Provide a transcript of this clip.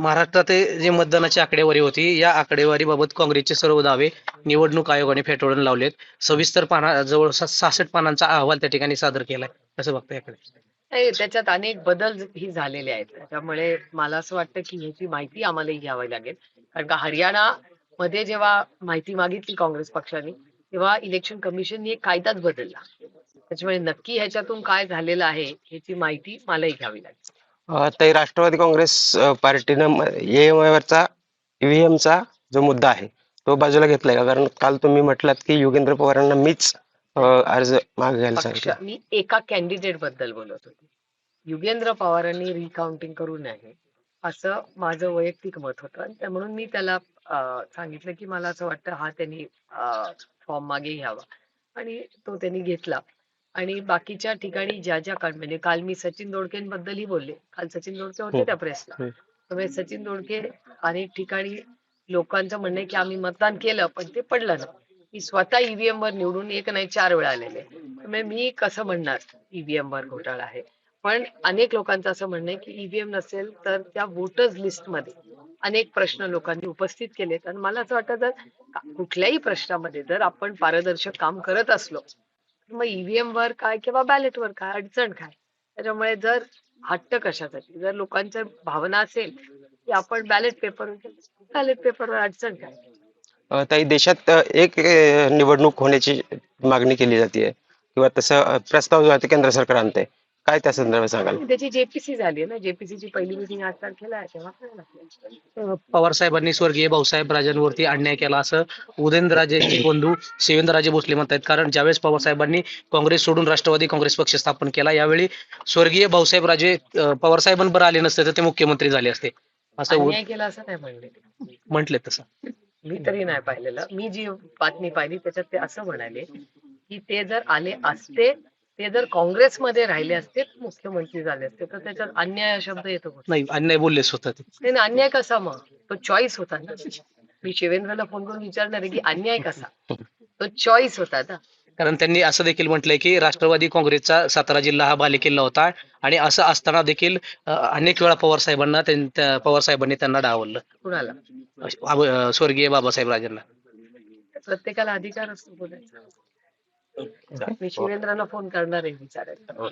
महाराष्ट्रात जे मतदानाची आकडेवारी होती या आकडेवारीबाबत काँग्रेसचे सर्व दावे निवडणूक आयोगाने फेटाळून लावलेत. सविस्तर पाना जवळपास सहासष्ट पानांचा अहवाल त्या ठिकाणी सादर केलाय असं बघता याकडे त्याच्यात अनेक बदल ही झालेले आहेत. त्यामुळे मला असं वाटतं की ह्याची माहिती आम्हालाही घ्यावी लागेल. कारण का हरियाणा मध्ये जेव्हा माहिती मागितली काँग्रेस पक्षाने तेव्हा इलेक्शन कमिशनने एक कायदाच बदलला. त्याच्यामुळे नक्की ह्याच्यातून काय झालेलं आहे ह्याची माहिती मलाही घ्यावी लागेल. ताई राष्ट्रवादी काँग्रेस पार्टीनं एएमआयवरचा ईव्हीएमचा जो मुद्दा आहे तो बाजूला घेतलाय का? कारण काल तुम्ही म्हटलात की योगेंद्र पवारांना मीच अर्ज मागे घ्यायला सांगितलं. मी एका कॅन्डिडेटबद्दल बोलत होते. युगेंद्र पवारांनी रिकाउंटिंग करू नये असं माझं वैयक्तिक मत होतं. म्हणून मी त्याला सांगितलं की मला असं वाटतं हा त्यांनी फॉर्म मागे घ्यावा. आणि तो त्यांनी घेतला. आणि बाकीच्या ठिकाणी ज्या ज्या काळ म्हणजे काल मी सचिन दोडकेंबद्दलही बोलले. काल सचिन दोडके होते. त्या प्रेसला. त्यामुळे सचिन दोडके अनेक ठिकाणी लोकांचं म्हणणं आहे की आम्ही मतदान केलं पण ते पडलं ना मी स्वतः ईव्हीएम वर निवडून एक नाही चार वेळा आलेले. त्यामुळे मी कसं म्हणणार? ईव्हीएम वर घोटाळा आहे. पण अनेक लोकांचं असं म्हणणं आहे की ईव्हीएम नसेल तर त्या वोटर्स लिस्टमध्ये अनेक प्रश्न लोकांनी उपस्थित केलेत. आणि मला असं वाटतं जर कुठल्याही प्रश्नामध्ये जर आपण पारदर्शक काम करत असलो मग ईव्हीएम वर काय किंवा बॅलेट वर काय अडचण काय? त्याच्यामुळे जर हट्ट कशासाठी जर लोकांच्या भावना असेल की आपण बॅलेट पेपर बॅलेट पेपरवर अडचण काय? ताई देशात एक निवडणूक होण्याची मागणी केली जाते किंवा तसं प्रस्ताव जो आहे ते केंद्र सरकार आणते काय त्या संदर्भात सांगाल? त्याची जेपीसी झाली ना जेपीसी ची पहिली मिटिंग आठ तारखेला आहे तेव्हा कळलं आपल्याला. पवार साहेबांनी स्वर्गीय भाऊसाहेब राजांवरती अन्याय केला असं उदयनराजेचे बंधू शिवेंद्रराजे भोसले म्हणतात कारण ज्यावेळेस पवार साहेबांनी काँग्रेस सोडून राष्ट्रवादी काँग्रेस पक्ष स्थापन केला यावेळी स्वर्गीय भाऊसाहेब राजे पवार आले नसते तर ते मुख्यमंत्री झाले असते. असं अन्याय केला असं नाही म्हणले? म्हटले तसं. मी तरी नाही पाहिलेलं. मी जी बातमी पाहिली त्याच्यात ते असं म्हणाले की ते जर आले असते ते जर काँग्रेसमध्ये राहिले असते मुख्यमंत्री झाले असते तर त्याच्यात अन्याय शब्द येतो? नाही अन्याय बोललेच होतं ते. नाही अन्याय कसा मग? तो चॉईस होता ना. मी शिवेंद्रला फोन करून विचारणार आहे की अन्याय कसा? तो चॉईस होता ना. कारण त्यांनी असं देखील म्हटलंय की राष्ट्रवादी काँग्रेसचा सातारा जिल्हा हा बालेकिल्ला होता आणि असं असताना देखील अनेक वेळा पवार साहेबांना पवार साहेबांनी त्यांना डावललं. कुणाला? स्वर्गीय बाबासाहेब राजांना. प्रत्येकाला अधिकार असतो बोलायचा मी शिवेंद्राला फोन करणार आहे विचारायला